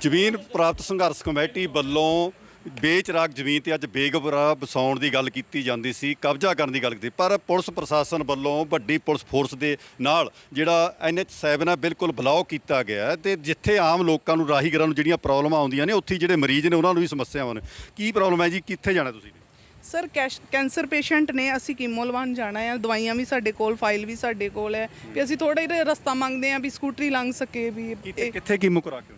ਜ਼ਮੀਨ ਪ੍ਰਾਪਤ ਸੰਘਰਸ਼ ਕਮੇਟੀ ਵੱਲੋਂ ਵੇਚ ਰਾਗ ਜ਼ਮੀਨ ਤੇ ਅੱਜ ਬੇਗਬਰਾ ਵਸਾਉਣ ਦੀ ਗੱਲ ਕੀਤੀ ਜਾਂਦੀ ਸੀ ਕਬਜ਼ਾ ਕਰਨ ਦੀ ਗੱਲ ਕੀਤੀ। ਪਰ ਪੁਲਿਸ ਪ੍ਰਸ਼ਾਸਨ ਵੱਲੋਂ ਵੱਡੀ ਪੁਲਿਸ ਫੋਰਸ ਦੇ ਨਾਲ ਜਿਹੜਾ ਐਨਐਚ7 ਹੈ ਬਿਲਕੁਲ ਬਲੌਕ ਕੀਤਾ ਗਿਆ ਤੇ ਜਿੱਥੇ ਆਮ ਲੋਕਾਂ ਨੂੰ ਰਾਹੀਗਰਾਂ ਨੂੰ ਜਿਹੜੀਆਂ ਪ੍ਰੋਬਲਮਾਂ ਆਉਂਦੀਆਂ ਨੇ ਉੱਥੇ ਜਿਹੜੇ ਮਰੀਜ਼ ਨੇ ਉਹਨਾਂ ਨੂੰ ਵੀ ਸਮੱਸਿਆਵਾਂ ਨੇ। ਕੀ ਪ੍ਰੋਬਲਮ ਹੈ ਜੀ? ਕਿੱਥੇ ਜਾਣਾ ਤੁਸੀਂ? ਸਰ ਕੈਸ਼ ਕੈਂਸਰ ਪੇਸ਼ੈਂਟ ਨੇ ਅਸੀਂ ਕੀਮੋ ਲਵਾਉਣ ਜਾਣਾ ਹੈ। ਦਵਾਈਆਂ ਵੀ ਸਾਡੇ ਕੋਲ ਫਾਈਲ ਵੀ ਸਾਡੇ ਕੋਲ ਹੈ। ਵੀ ਅਸੀਂ ਥੋੜਾ ਜਿਹਾ ਰਸਤਾ ਮੰਗਦੇ ਹਾਂ ਵੀ ਸਕੂਟਰੀ ਲੰਘ ਸਕੇ ਵੀ ਕਿੱਥੇ ਕੀਮੋ ਕਰਾ ਕੇ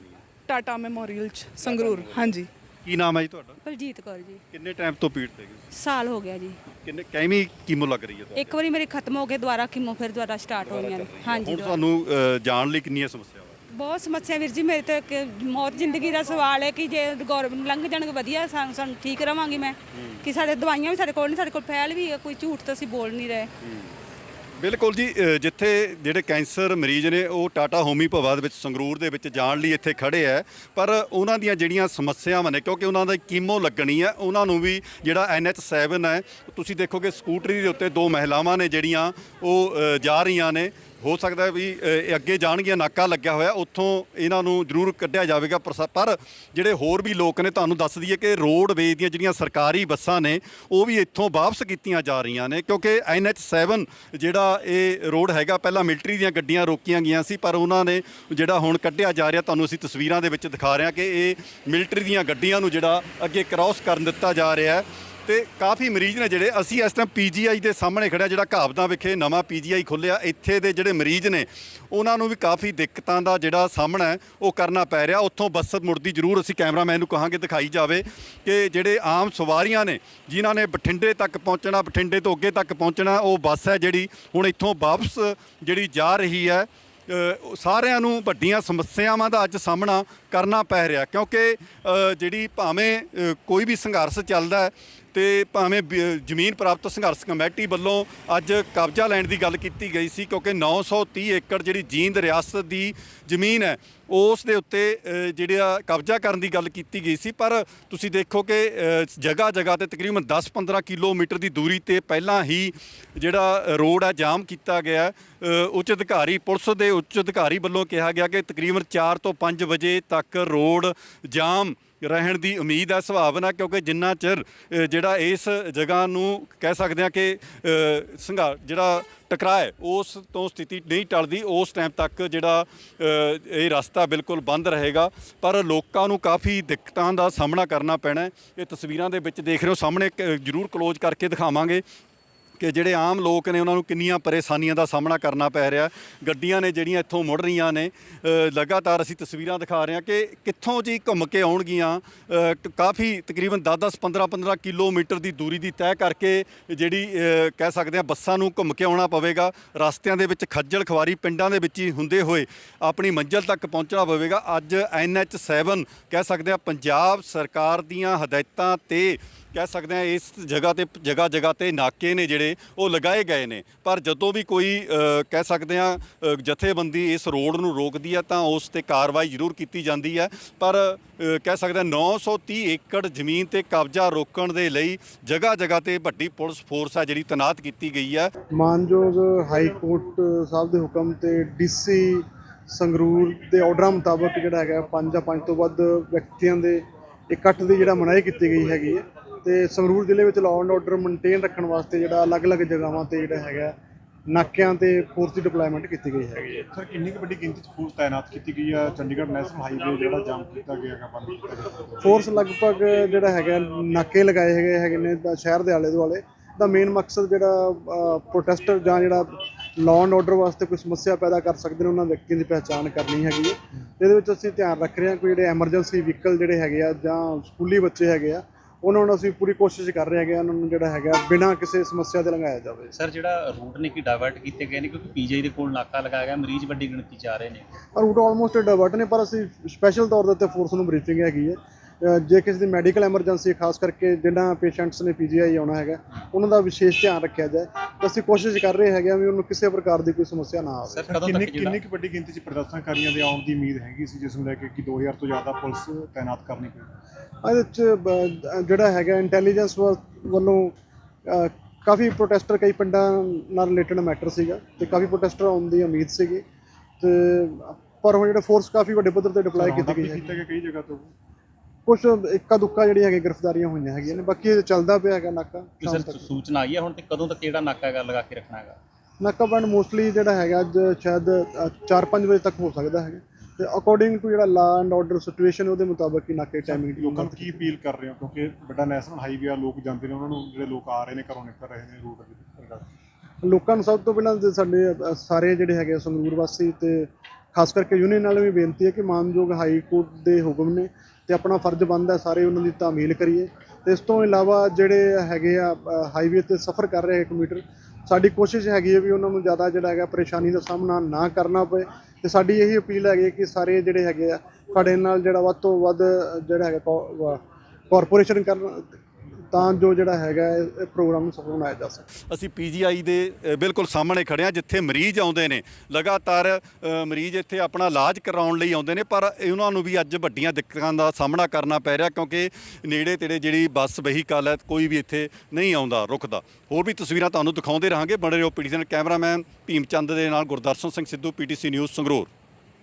ਟਾਟਾ ਮੈਮੋਰੀਅਲ ਚ ਸੰਗਰੂਰ ਹਾਂਜੀ। ਕੀ ਨਾਮ ਹੈ ਜੀ ਤੁਹਾਡਾ? ਬਲਜੀਤ ਕੌਰ ਜੀ। ਕਿੰਨੇ ਟਾਈਮ ਤੋਂ ਪੀੜ ਤੇ ਗਏ ਸਾਲ ਹੋ ਗਿਆ ਜੀ। ਕਿੰਨੇ ਕਿਵੇਂ ਕੀਮੋ ਲੱਗ ਰਹੀ ਹੈ ਤੁਹਾਨੂੰ ਇੱਕ ਵਾਰੀ ਮੇਰੇ ਖਤਮ ਹੋ ਗਏ ਦੁਬਾਰਾ ਕੀਮੋ ਫਿਰ ਦੁਬਾਰਾ ਸਟਾਰਟ ਹੋਈਆਂ ਨੇ। ਹਾਂਜੀ ਹੁਣ। ਤੁਹਾਨੂੰ ਅ, ਜਾਣ ਲਈ ਕਿੰਨੀਆਂ ਸਮੱਸਿਆਵਾਂ ਬਹੁਤ ਸਮੱਸਿਆ ਵੀਰ ਜੀ ਮੇਰੇ ਤਾਂ ਇੱਕ ਮੌਤ ਜ਼ਿੰਦਗੀ ਦਾ ਸਵਾਲ ਹੈ ਕਿ ਜੇ ਗੌਰਮੈਂਟ ਲੰਘ ਜਾਣਗੇ ਵਧੀਆ ਸਾਨੂੰ ਸਾਨੂੰ ਠੀਕ ਰਵਾਂਗੇ ਮੈਂ। ਕਿ ਸਾਡੇ ਦਵਾਈਆਂ ਵੀ ਸਾਡੇ ਕੋਲ ਨਹੀਂ ਸਾਡੇ ਕੋਲ ਫੈਲ ਵੀ ਹੈ ਕੋਈ ਝੂਠ ਤਾਂ ਅਸੀਂ ਬੋਲ ਨਹੀਂ ਰਹੇ। ਬਿਲਕੁਲ ਜੀ ਅ, ਜਿੱਥੇ ਜਿਹੜੇ ਕੈਂਸਰ ਮਰੀਜ਼ ਨੇ ਉਹ ਟਾਟਾ ਹੋਮੀ ਭਵਾ ਦੇ ਵਿੱਚ ਸੰਗਰੂਰ ਦੇ ਵਿੱਚ ਜਾਣ ਲਈ ਇੱਥੇ ਖੜੇ ਹੈ ਪਰ ਉਹਨਾਂ ਦੀਆਂ ਜਿਹੜੀਆਂ ਸਮੱਸਿਆਵਾਂ ਨੇ ਕਿਉਂਕਿ ਉਹਨਾਂ ਦਾ ਕੀਮੋ ਲੱਗਣੀ ਹੈ ਉਹਨਾਂ ਨੂੰ ਵੀ ਜਿਹੜਾ NH7 ਹੈ ਤੁਸੀਂ ਦੇਖੋਗੇ ਸਕੂਟਰੀ ਦੇ ਉੱਤੇ ਦੋ ਮਹਿਲਾਵਾਂ ਨੇ ਜਿਹੜੀਆਂ ਉਹ ਅ, ਜਾ ਰਹੀਆਂ ਨੇ। ਹੋ ਸਕਦਾ ਵੀ ਇਹ ਅੱਗੇ ਜਾਣਗੀਆਂ, ਨਾਕਾ ਲੱਗਿਆ ਹੋਇਆ, ਉੱਥੋਂ ਇਹਨਾਂ ਨੂੰ ਜ਼ਰੂਰ ਕੱਢਿਆ ਜਾਵੇਗਾ ਪਰ ਜਿਹੜੇ ਹੋਰ ਵੀ ਲੋਕ ਨੇ, ਤੁਹਾਨੂੰ ਦੱਸ ਦਈਏ ਕਿ ਰੋਡਵੇਜ਼ ਦੀਆਂ ਜਿਹੜੀਆਂ ਸਰਕਾਰੀ ਬੱਸਾਂ ਨੇ, ਉਹ ਵੀ ਇੱਥੋਂ ਵਾਪਸ ਕੀਤੀਆਂ ਜਾ ਰਹੀਆਂ ਨੇ, ਕਿਉਂਕਿ NH7 ਜਿਹੜਾ ਇਹ ਰੋਡ ਹੈਗਾ, ਪਹਿਲਾਂ ਮਿਲਟਰੀ ਦੀਆਂ ਗੱਡੀਆਂ ਰੋਕੀਆਂ ਗਈਆਂ ਸੀ, ਪਰ ਉਹਨਾਂ ਨੇ ਜਿਹੜਾ ਹੁਣ ਕੱਢਿਆ ਜਾ ਰਿਹਾ, ਤੁਹਾਨੂੰ ਅਸੀਂ ਤਸਵੀਰਾਂ ਦੇ ਵਿੱਚ ਦਿਖਾ ਰਹੇ ਹਾਂ ਕਿ ਇਹ ਮਿਲਟਰੀ ਦੀਆਂ ਗੱਡੀਆਂ ਨੂੰ ਜਿਹੜਾ ਅੱਗੇ ਕ੍ਰਾਸ ਕਰਨ ਦਿੱਤਾ ਜਾ ਰਿਹਾ ਹੈ। ਤੇ ਕਾਫੀ ਮਰੀਜ਼ ਨੇ ਜਿਹੜੇ ਅਸੀਂ ਇਸ ਟਾਈਮ ਪੀਜੀਆਈ ਦੇ ਸਾਹਮਣੇ ਖੜਿਆ ਜਿਹੜਾ ਘਾਬਦਾਂ ਵਿਖੇ ਨਵਾਂ ਪੀਜੀਆਈ ਖੁੱਲਿਆ ਇੱਥੇ ਦੇ ਜਿਹੜੇ ਮਰੀਜ਼ ਨੇ, ਉਹਨਾਂ ਨੂੰ ਵੀ ਕਾਫੀ ਦਿੱਕਤਾਂ ਦਾ ਜਿਹੜਾ ਸਾਹਮਣਾ ਹੈ, ਉਹ ਕਰਨਾ ਪੈ ਰਿਹਾ। ਉੱਥੋਂ ਬੱਸ ਮੁੜਦੀ ਜ਼ਰੂਰ ਅਸੀਂ ਕੈਮਰਾਮੈਨ ਨੂੰ ਕਹਾਂਗੇ, ਦਿਖਾਈ ਜਾਵੇ ਕਿ ਜਿਹੜੇ ਆਮ ਸਵਾਰੀਆਂ ਨੇ, ਜਿਨ੍ਹਾਂ ਨੇ ਬਠਿੰਡੇ ਤੱਕ ਪਹੁੰਚਣਾ, ਬਠਿੰਡੇ ਤੋਂ ਅੱਗੇ ਤੱਕ ਪਹੁੰਚਣਾ, ਉਹ ਬੱਸ ਹੈ ਜਿਹੜੀ ਹੁਣ ਇੱਥੋਂ ਵਾਪਸ ਜਿਹੜੀ ਜਾ ਰਹੀ ਹੈ। ਸਾਰਿਆਂ ਨੂੰ ਵੱਡੀਆਂ ਸਮੱਸਿਆਵਾਂ ਦਾ ਅੱਜ ਸਾਹਮਣਾ ਕਰਨਾ ਪੈ ਰਿਹਾ, ਕਿਉਂਕਿ ਜਿਹੜੀ ਭਾਵੇਂ ਕੋਈ ਵੀ ਸੰਘਰਸ਼ ਚੱਲਦਾ ਤੇ ਭਾਵੇਂ ਬ- ਜ਼ਮੀਨ ਪ੍ਰਾਪਤ ਸੰਘਰਸ਼ ਕਮੇਟੀ ਵੱਲੋਂ ਅੱਜ ਕਬਜ਼ਾ ਲੈਣ ਦੀ ਗੱਲ ਕੀਤੀ ਗਈ ਸੀ ਕਿਉਂਕਿ 930 ਏਕੜ ਜਿਹੜੀ ਜੀਂਦ ਰਿਆਸਤ ਦੀ ਜ਼ਮੀਨ ਹੈ ਉਸ ਦੇ ਉੱਤੇ ਅ, ਜਿਹੜਾ ਕਬਜ਼ਾ ਕਰਨ ਦੀ ਗੱਲ ਕੀਤੀ ਗਈ ਸੀ। ਪਰ ਤੁਸੀਂ ਦੇਖੋ ਕਿ ਜਗ੍ਹਾ ਜਗ੍ਹਾ ਤੇ ਤਕਰੀਬਨ 10-15 ਕਿਲੋਮੀਟਰ ਦੀ ਦੂਰੀ ਤੇ ਪਹਿਲਾਂ ਹੀ ਜਿਹੜਾ ਰੋਡ ਹੈ ਜਾਮ ਕੀਤਾ ਗਿਆ। ਉੱਚ ਅਧਿਕਾਰੀ ਪੁਲਿਸ ਦੇ ਉੱਚ ਅਧਿਕਾਰੀ ਵੱਲੋਂ ਕਿਹਾ ਗਿਆ ਕਿ ਤਕਰੀਬਨ 4 ਤੋਂ 5 ਵਜੇ ਤੱਕ ਰੋਡ ਜਾਮ ਰਹਿਣ ਦੀ ਉਮੀਦ ਹੈ ਸੰਭਾਵਨਾ ਕਿਉਂਕਿ ਜਿੰਨਾ ਚਿਰ ਜਿਹੜਾ ਇਸ ਜਗ੍ਹਾ ਨੂੰ ਕਹਿ ਸਕਦੇ ਹਾਂ ਕਿ ਅ, ਸੰਘਾ ਜਿਹੜਾ ਟਕਰਾਏ ਉਸ ਤੋਂ ਸਥਿਤੀ ਨਹੀਂ ਟਲਦੀ ਉਸ ਟਾਈਮ ਤੱਕ ਜਿਹੜਾ ਇਹ ਰਸਤਾ ਬਿਲਕੁਲ ਬੰਦ ਰਹੇਗਾ। ਪਰ ਲੋਕਾਂ ਨੂੰ ਕਾਫੀ ਦਿੱਕਤਾਂ ਦਾ ਸਾਹਮਣਾ ਕਰਨਾ ਪੈਣਾ ਇਹ ਤਸਵੀਰਾਂ ਦੇ ਵਿੱਚ ਦੇਖ ਰਹੇ ਹੋ ਸਾਹਮਣੇ ਜ਼ਰੂਰ ਕਲੋਜ਼ ਕਰਕੇ ਦਿਖਾਵਾਂਗੇ। ਕਿ ਜਿਹੜੇ ਆਮ ਲੋਕ ਨੇ ਉਹਨਾਂ ਨੂੰ ਕਿੰਨੀਆਂ ਪਰੇਸ਼ਾਨੀਆਂ ਦਾ ਸਾਹਮਣਾ ਕਰਨਾ ਪੈ ਰਿਹਾ। ਗੱਡੀਆਂ ਨੇ ਜਿਹੜੀਆਂ ਇੱਥੋਂ ਮੁੜ ਰਹੀਆਂ ਨੇ ਲਗਾਤਾਰ ਅਸੀਂ ਤਸਵੀਰਾਂ ਦਿਖਾ ਰਹੇ ਹਾਂ ਕਿ ਕਿੱਥੋਂ ਜੀ ਘੁੰਮ ਕੇ ਆਉਣਗੀਆਂ। ਕਾਫੀ ਤਕਰੀਬਨ 10-10 15-15 ਕਿਲੋਮੀਟਰ ਦੀ ਦੂਰੀ ਦੀ ਤੈਅ ਕਰਕੇ ਜਿਹੜੀ ਕਹਿ ਸਕਦੇ ਹਾਂ ਬੱਸਾਂ ਨੂੰ ਘੁੰਮ ਕੇ ਆਉਣਾ ਪਵੇਗਾ। ਰਸਤਿਆਂ ਦੇ ਵਿੱਚ ਖੱਜਲ ਖਵਾਰੀ ਪਿੰਡਾਂ ਦੇ ਵਿੱਚ ਹੀ ਹੁੰਦੇ ਹੋਏ ਆਪਣੀ ਮੰਜ਼ਿਲ ਤੱਕ ਪਹੁੰਚਣਾ ਪਵੇਗਾ। ਅੱਜ NH7 ਕਹਿ ਸਕਦੇ ਹਾਂ ਪੰਜਾਬ ਸਰਕਾਰ ਦੀਆਂ ਹਦਾਇਤਾਂ ਤੇ ਕਹਿ ਸਕਦੇ ਹਾਂ ਇਸ ਜਗ੍ਹਾ ਤੇ, ਜਗ੍ਹਾ ਜਗ੍ਹਾ ਤੇ ਨਾਕੇ ਨੇ ਜਿਹੜੇ, ਉਹ ਲਗਾਏ ਗਏ ਨੇ। ਪਰ ਜਦੋਂ ਵੀ ਕੋਈ ਕਹਿ ਸਕਦੇ ਹਾਂ ਜਥੇਬੰਦੀ ਇਸ ਰੋਡ ਨੂੰ ਰੋਕਦੀ ਹੈ ਤਾਂ ਉਸ ਤੇ ਕਾਰਵਾਈ ਜ਼ਰੂਰ ਕੀਤੀ ਜਾਂਦੀ ਹੈ। ਪਰ ਕਹਿ ਸਕਦੇ ਹਾਂ 930 ਏਕੜ ਜ਼ਮੀਨ ਤੇ ਕਬਜ਼ਾ ਰੋਕਣ ਦੇ ਲਈ ਜਗ੍ਹਾ ਜਗ੍ਹਾ ਤੇ ਵੱਡੀ ਪੁਲਿਸ ਫੋਰਸ ਹੈ ਜਿਹੜੀ ਤੈਨਾਤ ਕੀਤੀ ਗਈ ਹੈ। ਮਾਨਯੋਗ ਹਾਈ ਕੋਰਟ ਸਾਹਿਬ ਦੇ ਹੁਕਮ ਤੇ ਡੀਸੀ ਸੰਗਰੂਰ ਦੇ ਆਰਡਰਾਂ ਮੁਤਾਬਕ ਜਿਹੜਾ ਹੈਗਾ, ਪੰਜ ਜਾਂ ਪੰਜ ਤੋਂ ਵੱਧ ਵਿਅਕਤੀਆਂ ਦੇ ਇਕੱਠ ਦੀ ਜਿਹੜਾ ਮਨਾਹੀ ਕੀਤੀ ਗਈ ਹੈਗੀ ਹੈ। ਤੇ ਸੰਗਰੂਰ ਜ਼ਿਲ੍ਹੇ ਵਿੱਚ ਲਾਅ ਐਂਡ ਆਰਡਰ ਮੇਨਟੇਨ ਰੱਖਣ ਵਾਸਤੇ ਜਿਹੜਾ ਅਲੱਗ-ਅਲੱਗ ਜਗ੍ਹਾਵਾਂ ਤੇ ਜਿਹੜਾ ਹੈਗਾ ਨਾਕਿਆਂ ਤੇ ਫੋਰਸ ਦੀ ਡਿਪਲੋਇਮੈਂਟ ਕੀਤੀ ਗਈ ਹੈਗੀ ਹੈ ਸਰ ਕਿੰਨੀ ਕੁ ਵੱਡੀ ਗਿਣਤੀ 'ਚ ਫੋਰਸ ਤਾਇਨਾਤ ਕੀਤੀ ਗਈ ਆ? ਚੰਡੀਗੜ੍ਹ ਨੈਸ਼ਨਲ ਹਾਈਵੇ ਜਿਹੜਾ ਜਾਮ ਕੀਤਾ ਗਿਆ ਹੈਗਾ ਬੰਦ ਕੀਤਾ ਗਿਆ ਫੋਰਸ ਲਗਭਗ ਜਿਹੜਾ ਹੈਗਾ ਨਾਕੇ ਲਗਾਏ ਹੈਗੇ ਹੈਗੇ ਨੇ ਸ਼ਹਿਰ ਦੇ ਆਲੇ ਦੁਆਲੇ ਦਾ ਮੇਨ ਮਕਸਦ ਜਿਹੜਾ ਪ੍ਰੋਟੈਸਟਰ ਜਾਂ ਜਿਹੜਾ ਲਾਅ ਐਂਡ ਆਰਡਰ ਵਾਸਤੇ ਕੋਈ ਸਮੱਸਿਆ ਪੈਦਾ ਕਰ ਸਕਦੇ ਨੇ ਉਹਨਾਂ ਵਿਅਕਤੀਆਂ ਦੀ ਪਹਿਚਾਣ ਕਰਨੀ ਹੈਗੀ ਹੈ। ਇਹਦੇ ਵਿੱਚ ਅਸੀਂ ਧਿਆਨ ਰੱਖ ਰਹੇ ਹਾਂ ਕੋਈ ਜਿਹੜੇ ਐਮਰਜੈਂਸੀ ਵਹੀਕਲ ਜਿਹੜੇ ਹੈਗੇ ਆ ਜਾਂ ਸਕੂਲੀ ਬੱਚੇ ਹੈਗੇ ਆ ਉਹਨਾਂ ਨੂੰ ਅਸੀਂ ਪੂਰੀ ਕੋਸ਼ਿਸ਼ ਕਰ ਰਹੇ ਹੈਗੇ ਉਹਨਾਂ ਨੂੰ ਜਿਹੜਾ ਹੈਗਾ ਬਿਨਾਂ ਕਿਸੇ ਸਮੱਸਿਆ ਦੇ ਲੰਘਾਇਆ ਜਾਵੇ। ਸਰ ਜਿਹੜਾ ਰੂਟ ਨੇ ਕਿ ਡਾਇਵਰਟ ਕੀਤੇ ਗਏ ਨੇ ਕਿਉਂਕਿ ਪੀਜੀਆਈ ਦੇ ਕੋਲ ਨਾਕਾ ਲਗਾਇਆ ਗਿਆ ਮਰੀਜ਼ ਵੱਡੀ ਗਿਣਤੀ 'ਚ ਆ ਰਹੇ ਨੇ। ਰੂਟ ਆਲਮੋਸਟ ਡਾਇਵਰਟ ਨੇ ਪਰ ਅਸੀਂ ਸਪੈਸ਼ਲ ਤੌਰ ਦੇ ਉੱਤੇ ਫੋਰਸ ਨੂੰ ਬਰੀਫਿੰਗ ਹੈਗੀ ਹੈ। ਜੇ ਕਿਸੇ ਦੀ ਮੈਡੀਕਲ ਐਮਰਜੈਂਸੀ ਖਾਸ ਕਰਕੇ ਜਿਨ੍ਹਾਂ ਪੇਸ਼ੈਂਟਸ ਨੇ ਪੀਜੀਆਈ ਆਉਣਾ ਹੈਗਾ ਉਹਨਾਂ ਦਾ ਵਿਸ਼ੇਸ਼ ਧਿਆਨ ਰੱਖਿਆ ਜਾਏ ਤਾਂ ਅਸੀਂ ਕੋਸ਼ਿਸ਼ ਕਰ ਰਹੇ ਹੈਗੇ ਆ ਵੀ ਉਹਨੂੰ ਕਿਸੇ ਪ੍ਰਕਾਰ ਦੀ ਕੋਈ ਸਮੱਸਿਆ ਨਾ ਆਵੇ। ਕਿੰਨੀ ਜਿਹੜਾ ਕਿੰਨੀ ਕੁ ਵੱਡੀ ਗਿਣਤੀ 'ਚ ਪ੍ਰਦਰਸ਼ਨਕਾਰੀਆਂ ਦੇ ਆਉਣ ਦੀ ਉਮੀਦ ਹੈਗੀ ਸੀ ਜਿਸ ਨੂੰ ਲੈ ਕੇ ਕਿ 2000 ਤੋਂ ਜ਼ਿਆਦਾ ਪੁਲਿਸ ਤਾਇਨਾਤ ਕਰਨੀ ਪਈ? ਇਹਦੇ ਚ ਜਿਹੜਾ ਹੈਗਾ ਇੰਟੈਲੀਜੈਂਸ ਵੱਲੋਂ ਕਾਫੀ ਪ੍ਰੋਟੈਸਟਰ ਕਈ ਪਿੰਡਾਂ ਨਾਲ ਰਿਲੇਟਡ ਮੈਟਰ ਸੀਗਾ ਤੇ ਕਾਫੀ ਪ੍ਰੋਟੈਸਟਰ ਆਉਣ ਦੀ ਉਮੀਦ ਸੀਗੀ ਤੇ ਪਰ ਹੁਣ ਜਿਹੜੇ ਫੋਰਸ ਕਾਫੀ ਵੱਡੇ ਪੱਧਰ ਤੇ ਡਿਪਲਾਈ ਕੀਤੀ ਗਈ ਹੈ। ਕੀਤਾ ਗਿਆ ਕਈ ਜਗ੍ਹਾ ਤੋਂ। ਕੁਝ ਇੱਕਾ ਦੁੱਕਾ ਜਿਹੜੀਆਂ ਹੈਗੀਆਂ ਗ੍ਰਿਫਤਾਰੀਆਂ ਹੋਈਆਂ ਹੈਗੀਆਂ ਨੇ ਬਾਕੀ ਇਹ ਚੱਲਦਾ ਪਿਆ ਹੈਗਾ ਨਾਕਾ ਸ਼ਾਮ ਸਰ ਤੱਕ। ਸੂਚਨਾ ਆਈ ਹੈ ਹੁਣ ਤੇ ਕਦੋਂ ਤੱਕ ਜਿਹੜਾ ਨਾਕਾ ਹੈਗਾ ਲਗਾ ਕੇ ਰੱਖਣਾ ਹੈਗਾ? ਨਾਕਾ ਬੰਦ ਮੋਸਟਲੀ ਜਿਹੜਾ ਹੈਗਾ ਅੱਜ ਸ਼ਾਇਦ 4-5 ਵਜੇ ਤੱਕ ਹੋ ਸਕਦਾ ਹੈਗਾ। ਤੇ ਅਕੋਰਡਿੰਗ ਟੂ ਜਿਹੜਾ ਲਾ ਐਂਡ ਆਰਡਰ ਸਿਚੁਏਸ਼ਨ ਉਹਦੇ ਮੁਤਾਬਕ ਹੀ ਨਾਕੇ ਟਾਈਮਿੰਗ ਲੋਕਾਂ ਨੂੰ ਕੀ ਅਪੀਲ ਕਰ ਰਹੇ ਹੋ? ਕਿਉਂਕਿ ਵੱਡਾ ਨੈਸ਼ਨਲ ਹਾਈਵੇ ਆ ਲੋਕ ਜਾਂਦੇ ਨੇ ਉਹਨਾਂ ਨੂੰ ਜਿਹੜੇ ਲੋਕ ਆ ਰਹੇ ਨੇ ਘਰੋਂ ਨਿਕਲ ਰਹੇ ਨੇ ਰੂਟ ਦੇ ਲੋਕਾਂ ਨੂੰ ਸਭ ਤੋਂ ਪਹਿਲਾਂ ਤੇ ਸਾਡੇ ਅ, ਸਾਰੇ ਜਿਹੜੇ ਹੈਗੇ ਆ ਸੰਗਰੂਰ ਵਾਸੀ ਤੇ ਖਾਸ ਕਰਕੇ ਯੂਨੀਅਨ ਨਾਲ ਵੀ ਬੇਨਤੀ ਹੈ ਕਿ ਮਾਨਯੋਗ ਹਾਈ ਕੋਰਟ ਦੇ ਹੁਕਮ ਨੇ ਤੇ ਆਪਣਾ ਫਰਜ਼ ਬਣਦਾ ਸਾਰੇ ਉਹਨਾਂ ਦੀ ਤਾਮੀਲ ਕਰੀਏ। ਤੇ ਇਸ ਤੋਂ ਇਲਾਵਾ ਜਿਹੜੇ ਹੈਗੇ ਆ ਹਾਈਵੇ ਤੇ ਸਫ਼ਰ ਕਰ ਰਹੇ ਕਮਿਊਟਰ ਸਾਡੀ ਕੋਸ਼ਿਸ਼ ਹੈਗੀ ਹੈ ਵੀ ਉਹਨਾਂ ਨੂੰ ਜ਼ਿਆਦਾ ਜਿਹੜਾ ਹੈਗਾ ਪਰੇਸ਼ਾਨੀ ਦਾ ਸਾਹਮਣਾ ਨਾ ਕਰਨਾ ਪਏ ਤੇ ਸਾਡੀ ਇਹੀ ਅਪੀਲ ਹੈਗੀ ਹੈ ਕਿ ਸਾਰੇ ਜਿਹੜੇ ਹੈਗੇ ਆ, ਸਾਡੇ ਨਾਲ ਜਿਹੜਾ ਵੱਧ ਤੋਂ ਵੱਧ ਜਿਹੜਾ ਹੈਗਾ ਕਾਰਪੋਰੇਸ਼ਨ ਕਰਨ ਤਾਂ ਜੋ ਜਿਹੜਾ ਹੈਗਾ ਇਹ ਪ੍ਰੋਗਰਾਮ ਨੂੰ ਸਫਲ ਬਣਾਇਆ ਜਾ ਸਕੇ। ਅਸੀਂ ਪੀਜੀਆਈ ਦੇ ਬਿਲਕੁਲ ਸਾਹਮਣੇ ਖੜੇ ਹਾਂ, ਜਿੱਥੇ ਮਰੀਜ਼ ਆਉਂਦੇ ਨੇ। ਲਗਾਤਾਰ ਮਰੀਜ਼ ਇੱਥੇ ਆਪਣਾ ਇਲਾਜ ਕਰਾਉਣ ਲਈ ਆਉਂਦੇ ਨੇ, ਪਰ ਉਹਨਾਂ ਨੂੰ ਵੀ ਅੱਜ ਵੱਡੀਆਂ ਦਿੱਕਤਾਂ ਦਾ ਸਾਹਮਣਾ ਕਰਨਾ ਪੈ ਰਿਹਾ, ਕਿਉਂਕਿ ਨੇੜੇ ਤੇੜੇ ਜਿਹੜੀ ਬੱਸ ਵਹੀਕਲ ਹੈ, ਕੋਈ ਵੀ ਇੱਥੇ ਨਹੀਂ ਆਉਂਦਾ ਰੁਕਦਾ। ਹੋਰ ਵੀ ਤਸਵੀਰਾਂ ਤੁਹਾਨੂੰ ਦਿਖਾਉਂਦੇ ਰਹਾਂਗੇ। ਬਣੇ ਰਹੋ ਪੀਟੀਸੀ ਕੈਮਰਾਮੈਨ ਭੀਮ ਚੰਦ ਦੇ ਨਾਲ ਗੁਰਦਰਸ਼ਨ ਸਿੰਘ ਸਿੱਧੂ, ਪੀਟੀਸੀ ਨਿਊਜ਼ ਸੰਗਰੂਰ।